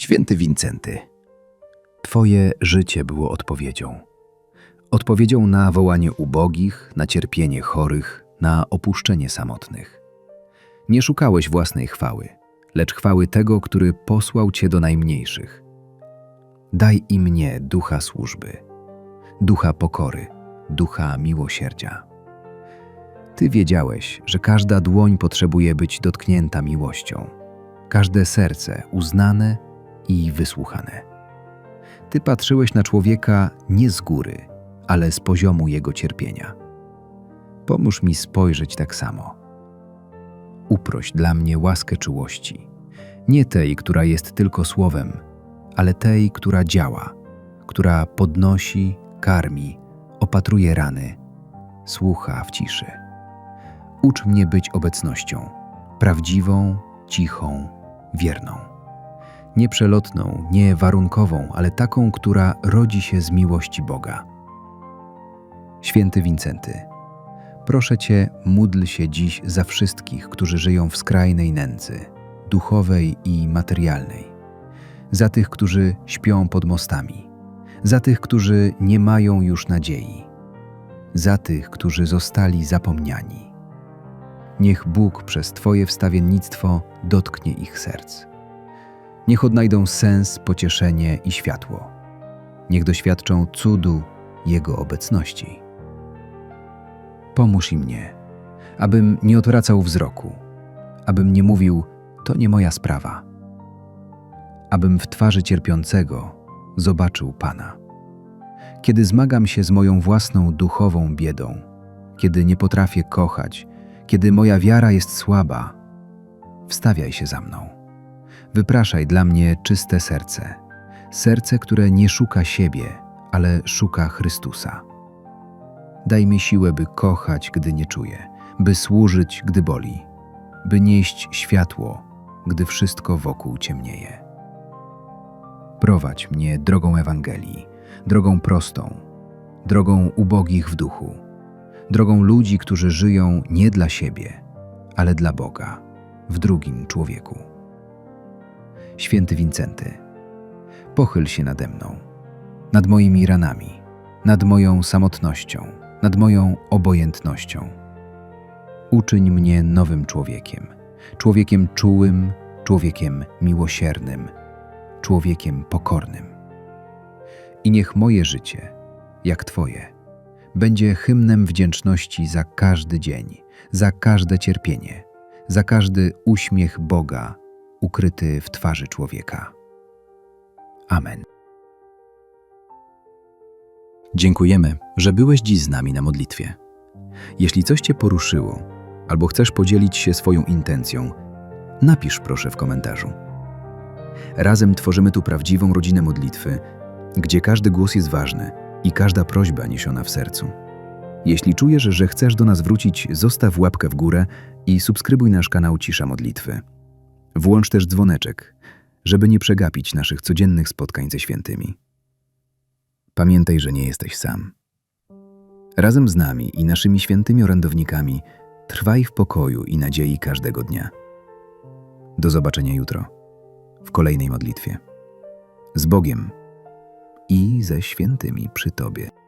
Święty Wincenty, Twoje życie było odpowiedzią. Odpowiedzią na wołanie ubogich, na cierpienie chorych, na opuszczenie samotnych. Nie szukałeś własnej chwały, lecz chwały tego, który posłał Cię do najmniejszych. Daj i mnie ducha służby, ducha pokory, ducha miłosierdzia. Ty wiedziałeś, że każda dłoń potrzebuje być dotknięta miłością, każde serce uznane i wysłuchane. Ty patrzyłeś na człowieka nie z góry, ale z poziomu jego cierpienia. Pomóż mi spojrzeć tak samo. Uproś dla mnie łaskę czułości, nie tej, która jest tylko słowem, ale tej, która działa, która podnosi, karmi, opatruje rany, słucha w ciszy. Ucz mnie być obecnością, prawdziwą, cichą, wierną. Nie przelotną, nie warunkową, ale taką, która rodzi się z miłości Boga. Święty Wincenty, proszę Cię, módl się dziś za wszystkich, którzy żyją w skrajnej nędzy, duchowej i materialnej, za tych, którzy śpią pod mostami, za tych, którzy nie mają już nadziei, za tych, którzy zostali zapomniani. Niech Bóg przez Twoje wstawiennictwo dotknie ich serc. Niech odnajdą sens, pocieszenie i światło. Niech doświadczą cudu Jego obecności. Pomóż i mnie, abym nie odwracał wzroku, abym nie mówił, to nie moja sprawa, abym w twarzy cierpiącego zobaczył Pana. Kiedy zmagam się z moją własną duchową biedą, kiedy nie potrafię kochać, kiedy moja wiara jest słaba, wstawiaj się za mną. Wypraszaj dla mnie czyste serce, serce, które nie szuka siebie, ale szuka Chrystusa. Daj mi siłę, by kochać, gdy nie czuję, by służyć, gdy boli, by nieść światło, gdy wszystko wokół ciemnieje. Prowadź mnie drogą Ewangelii, drogą prostą, drogą ubogich w duchu, drogą ludzi, którzy żyją nie dla siebie, ale dla Boga, w drugim człowieku. Święty Wincenty, pochyl się nade mną, nad moimi ranami, nad moją samotnością, nad moją obojętnością. Uczyń mnie nowym człowiekiem, człowiekiem czułym, człowiekiem miłosiernym, człowiekiem pokornym. I niech moje życie, jak Twoje, będzie hymnem wdzięczności za każdy dzień, za każde cierpienie, za każdy uśmiech Boga ukryty w twarzy człowieka. Amen. Dziękujemy, że byłeś dziś z nami na modlitwie. Jeśli coś Cię poruszyło, albo chcesz podzielić się swoją intencją, napisz proszę w komentarzu. Razem tworzymy tu prawdziwą rodzinę modlitwy, gdzie każdy głos jest ważny i każda prośba niesiona w sercu. Jeśli czujesz, że chcesz do nas wrócić, zostaw łapkę w górę i subskrybuj nasz kanał Cisza Modlitwy. Włącz też dzwoneczek, żeby nie przegapić naszych codziennych spotkań ze świętymi. Pamiętaj, że nie jesteś sam. Razem z nami i naszymi świętymi orędownikami trwaj w pokoju i nadziei każdego dnia. Do zobaczenia jutro w kolejnej modlitwie. Z Bogiem i ze świętymi przy Tobie.